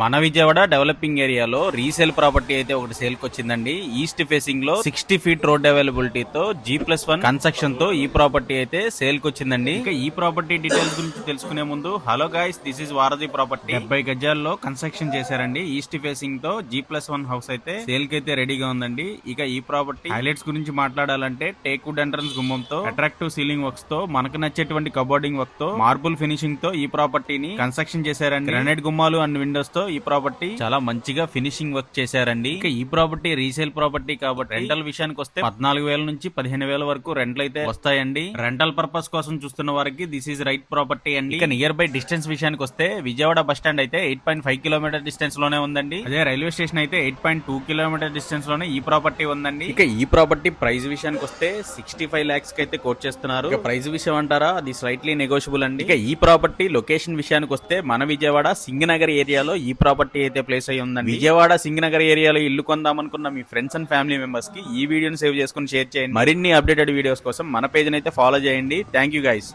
మన విజయవాడ డెవలపింగ్ ఏరియాలో resale property అయితే ఒకటి సేల్కి వచ్చిందండి. ఈస్ట్ ఫేసింగ్లో సిక్స్టీ ఫీట్ రోడ్ అవైలబిలిటీ తో జీ ప్లస్ వన్ కన్స్ట్రక్షన్తో ఈ ప్రాపర్టీ అయితే సేల్కి వచ్చిందండి. ఇంకా ఈ ప్రాపర్టీ డీటెయిల్స్ గురించి తెలుసుకునే ముందు hello guys this is Varadhi property. డెబ్బై గజాల్లో కన్స్ట్రక్షన్ చేశారండి. ఈస్ట్ ఫేసింగ్తో జీ ప్లస్ వన్ హౌస్ అయితే సేల్కి అయితే రెడీగా ఉందండి. ఇక ఈ ప్రాపర్టీ హైలైట్స్ గురించి మాట్లాడాలంటే టేక్ వుడ్ ఎంట్రన్స్ గుమ్మంతో అట్రాక్టివ్ సీలింగ్ వర్క్స్తో మనకు నచ్చేటువంటి కబోర్డింగ్ వర్క్తో మార్బుల్ ఫినిషింగ్తో ఈ ప్రాపర్టీని కన్స్ట్రక్షన్ చేశారండి. గ్రానైట్ గుమ్మాలు అండ్ విండోస్తో ఈ ప్రాపర్టీ చాలా మంచిగా ఫినిషింగ్ వర్క్ చేశారండి. ఇక ఈ ప్రాపర్టీ రీసేల్ ప్రాపర్టీ కాబట్టి రెంటల్ విషయానికి వస్తే పద్నాలుగు వేల నుంచి పదిహేను వేల వరకు రెంట్లు అయితే వస్తాయండి. రెంటల్ పర్పస్ కోసం చూస్తున్న వారికి దిస్ ఈజ్ రైట్ ప్రాపర్టీ అండి. ఇక నియర్ బై డిస్టెన్స్ విషయానికి వస్తే విజయవాడ బస్ స్టాండ్ అయితే ఎయిట్ పాయింట్ ఫైవ్ కిలోమీటర్ డిస్టెన్స్లోనే ఉందండి. అదే రైల్వే స్టేషన్ అయితే ఎయిట్ పాయింట్ టూ కిలోమీటర్ డిస్టెన్స్లోనే ఈ ప్రాపర్టీ ఉందండి. ఇక ఈ ప్రాపర్టీ ప్రైస్ విషయానికి వస్తే సిక్స్టీ ఫైవ్ లాక్స్కి అయితే కోట్ చేస్తున్నారు. ప్రైస్ విషయం అంటారా? అది స్లైట్లీ నెగోషియబుల్ అండి. ఇక ఈ ప్రాపర్టీ లొకేషన్ విషయానికి వస్తే మన విజయవాడ సింగనగర్ ఏరియాలో ఈ ఈ ప్రాపర్టీ అయితే ప్లేస్ అయ్యి ఉందండి. విజయవాడ సింగనగర్ ఏరియాలో ఇల్లు కొందాం అనుకున్న మీ ఫ్రెండ్స్ అండ్ ఫ్యామిలీ మెంబర్స్కి ఈ వీడియోని సేవ్ చేసుకుని షేర్ చేయండి. మరిన్ని అప్డేటెడ్ వీడియోస్ కోసం మన పేజ్ అయితే ఫాలో చేయండి. Thank you guys